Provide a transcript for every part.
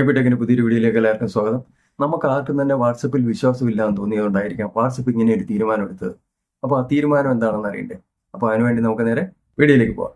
എബിടെക്കിന് പുതിയൊരു വീഡിയോയിലേക്ക് എല്ലാവർക്കും സ്വാഗതം. നമുക്ക് ആർക്കും തന്നെ വാട്സപ്പിൽ വിശ്വാസമില്ല എന്ന് തോന്നിയതുകൊണ്ടായിരിക്കാം വാട്സപ്പ് ഇങ്ങനെ ഒരു തീരുമാനം എടുത്തത്. അപ്പോൾ ആ തീരുമാനം എന്താണെന്ന് അറിയണ്ടേ? അപ്പോൾ അതിനുവേണ്ടി നമുക്ക് നേരെ വീഡിയോയിലേക്ക് പോവാം.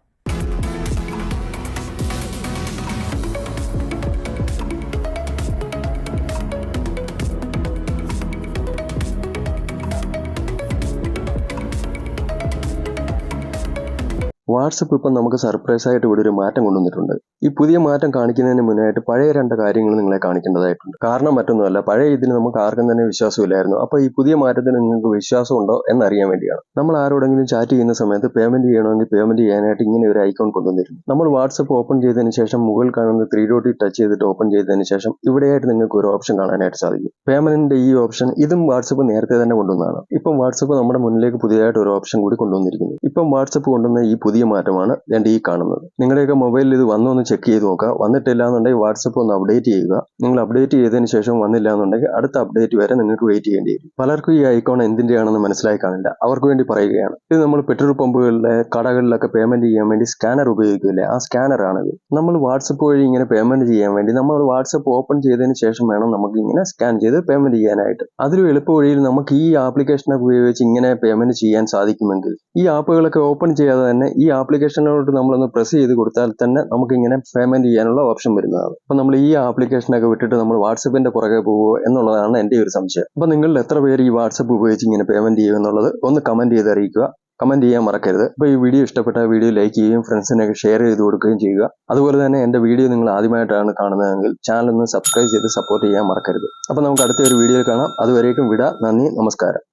വാട്സപ്പ് ഇപ്പം നമുക്ക് സർപ്രൈസ് ആയിട്ട് ഇവിടെ ഒരു മാറ്റം കൊണ്ടുവന്നിട്ടുണ്ട്. ഈ പുതിയ മാറ്റം കാണിക്കുന്നതിന് മുന്നായിട്ട് പഴയ രണ്ട് കാര്യങ്ങൾ നിങ്ങളെ കാണിക്കേണ്ടതായിട്ടുണ്ട്. കാരണം മറ്റൊന്നുമല്ല പഴയ ഇതിന് നമുക്ക് ആർക്കും തന്നെ വിശ്വാസമില്ലായിരുന്നു. അപ്പോൾ ഈ പുതിയ മാറ്റത്തിന് നിങ്ങൾക്ക് വിശ്വാസം ഉണ്ടോ എന്നറിയാൻ വേണ്ടിയാണ്. നമ്മൾ ആരോടെങ്കിലും ചാറ്റ് ചെയ്യുന്ന സമയത്ത് പേയ്മെന്റ് ചെയ്യണമെങ്കിൽ പേയ്മെന്റ് ചെയ്യാനായിട്ട് ഇങ്ങനെ ഒരു ഐക്കോൺ കൊണ്ടുവന്നിരുന്നു. നമ്മൾ വാട്സപ്പ് ഓപ്പൺ ചെയ്തതിന് ശേഷം മുകളിൽ കാണുന്ന ത്രീ ഡോട്ടി ടച്ച് ചെയ്തിട്ട് ഓപ്പൺ ചെയ്തതിന് ശേഷം ഇവിടെയായിട്ട് നിങ്ങൾക്ക് ഒരു ഓപ്ഷൻ കാണാനായിട്ട് സാധിക്കും. പേയ്മെന്റിന്റെ ഈ ഓപ്ഷൻ ഇതും വാട്സപ്പ് നേരത്തെ തന്നെ കൊണ്ടുവന്നതാണ്. ഇപ്പം വാട്സപ്പ് നമ്മുടെ മുന്നിലേക്ക് പുതിയതായിട്ട് ഒരു ഓപ്ഷൻ കൂടി കൊണ്ടുവന്നിരിക്കുന്നു. ഇപ്പം വാട്സപ്പ് കൊണ്ടുവന്ന ഈ പുതിയ മാറ്റമാണ് രണ്ട് ഈ കാണുന്നത്. നിങ്ങളുടെയൊക്കെ മൊബൈലിൽ ഇത് വന്നു ഒന്ന് ചെക്ക് ചെയ്ത് നോക്കുക. വന്നിട്ടില്ല എന്നുണ്ടെങ്കിൽ വാട്സപ്പ് ഒന്ന് അപ്ഡേറ്റ് ചെയ്യുക. നിങ്ങൾ അപ്ഡേറ്റ് ചെയ്തതിന് ശേഷം വന്നില്ല എന്നുണ്ടെങ്കിൽ അടുത്ത അപ്ഡേറ്റ് വരെ നിങ്ങൾക്ക് വെയിറ്റ് ചെയ്യേണ്ടി വരും. പലർക്കും ഈ ഐക്കോൺ എന്തിന്റെയാണെന്ന് മനസ്സിലായി കാണില്ല. അവർക്ക് വേണ്ടി പറയുകയാണ്. ഇത് നമ്മൾ പെട്രോൾ പമ്പുകളിലെ കടകളിലൊക്കെ പേയ്മെന്റ് ചെയ്യാൻ വേണ്ടി സ്കാനർ ഉപയോഗിക്കില്ലേ? ആ സ്കാനർ ആണിത്. നമ്മൾ വാട്സപ്പ് വഴി ഇങ്ങനെ പേയ്മെന്റ് ചെയ്യാൻ വേണ്ടി നമ്മൾ വാട്സപ്പ് ഓപ്പൺ ചെയ്തതിന് ശേഷം വേണം നമുക്ക് ഇങ്ങനെ സ്കാൻ ചെയ്ത് പേയ്മെന്റ് ചെയ്യാനായിട്ട്. അതിലും എളുപ്പ വഴിയിൽ നമുക്ക് ഈ ആപ്ലിക്കേഷനൊക്കെ ഉപയോഗിച്ച് ഇങ്ങനെ പേയ്മെന്റ് ചെയ്യാൻ സാധിക്കുമെങ്കിൽ ഈ ആപ്പുകളൊക്കെ ഓപ്പൺ ചെയ്യാതെ തന്നെ ഈ ആപ്ലിക്കേഷനോട്ട് നമ്മളൊന്ന് പ്രസ് ചെയ്ത് കൊടുത്താൽ തന്നെ നമുക്ക് ഇങ്ങനെ പേയ്മെന്റ് ചെയ്യാനുള്ള ഓപ്ഷൻ വരുന്നതാണ്. അപ്പൊ നമ്മൾ ഈ ആപ്ലിക്കേഷനൊക്കെ വിട്ടിട്ട് നമ്മൾ വാട്സപ്പിന്റെ പുറകെ പോകുമോ എന്നുള്ളതാണ് എന്റെ ഒരു സംശയം. അപ്പൊ നിങ്ങൾ എത്ര പേര് ഈ വാട്സപ്പ് ഉപയോഗിച്ച് ഇങ്ങനെ പേയ്മെന്റ് ചെയ്യും എന്നുള്ളത് ഒന്ന് കമന്റ് ചെയ്ത് അറിയിക്കുക. കമന്റ് ചെയ്യാൻ മറക്കരുത്. അപ്പോൾ ഈ വീഡിയോ ഇഷ്ടപ്പെട്ട വീഡിയോ ലൈക്ക് ചെയ്യുകയും ഫ്രണ്ട്സിനൊക്കെ ഷെയർ ചെയ്ത് കൊടുക്കുകയും ചെയ്യുക. അതുപോലെ തന്നെ എന്റെ വീഡിയോ നിങ്ങൾ ആദ്യമായിട്ടാണ് കാണുന്നതെങ്കിൽ ചാനൽ ഒന്ന് സബ്സ്ക്രൈബ് ചെയ്ത് സപ്പോർട്ട് ചെയ്യാൻ മറക്കരുത്. അപ്പോൾ നമുക്ക് അടുത്ത ഒരു വീഡിയോയിൽ കാണാം. അതുവരേക്കും വിടാം. നന്ദി. നമസ്കാരം.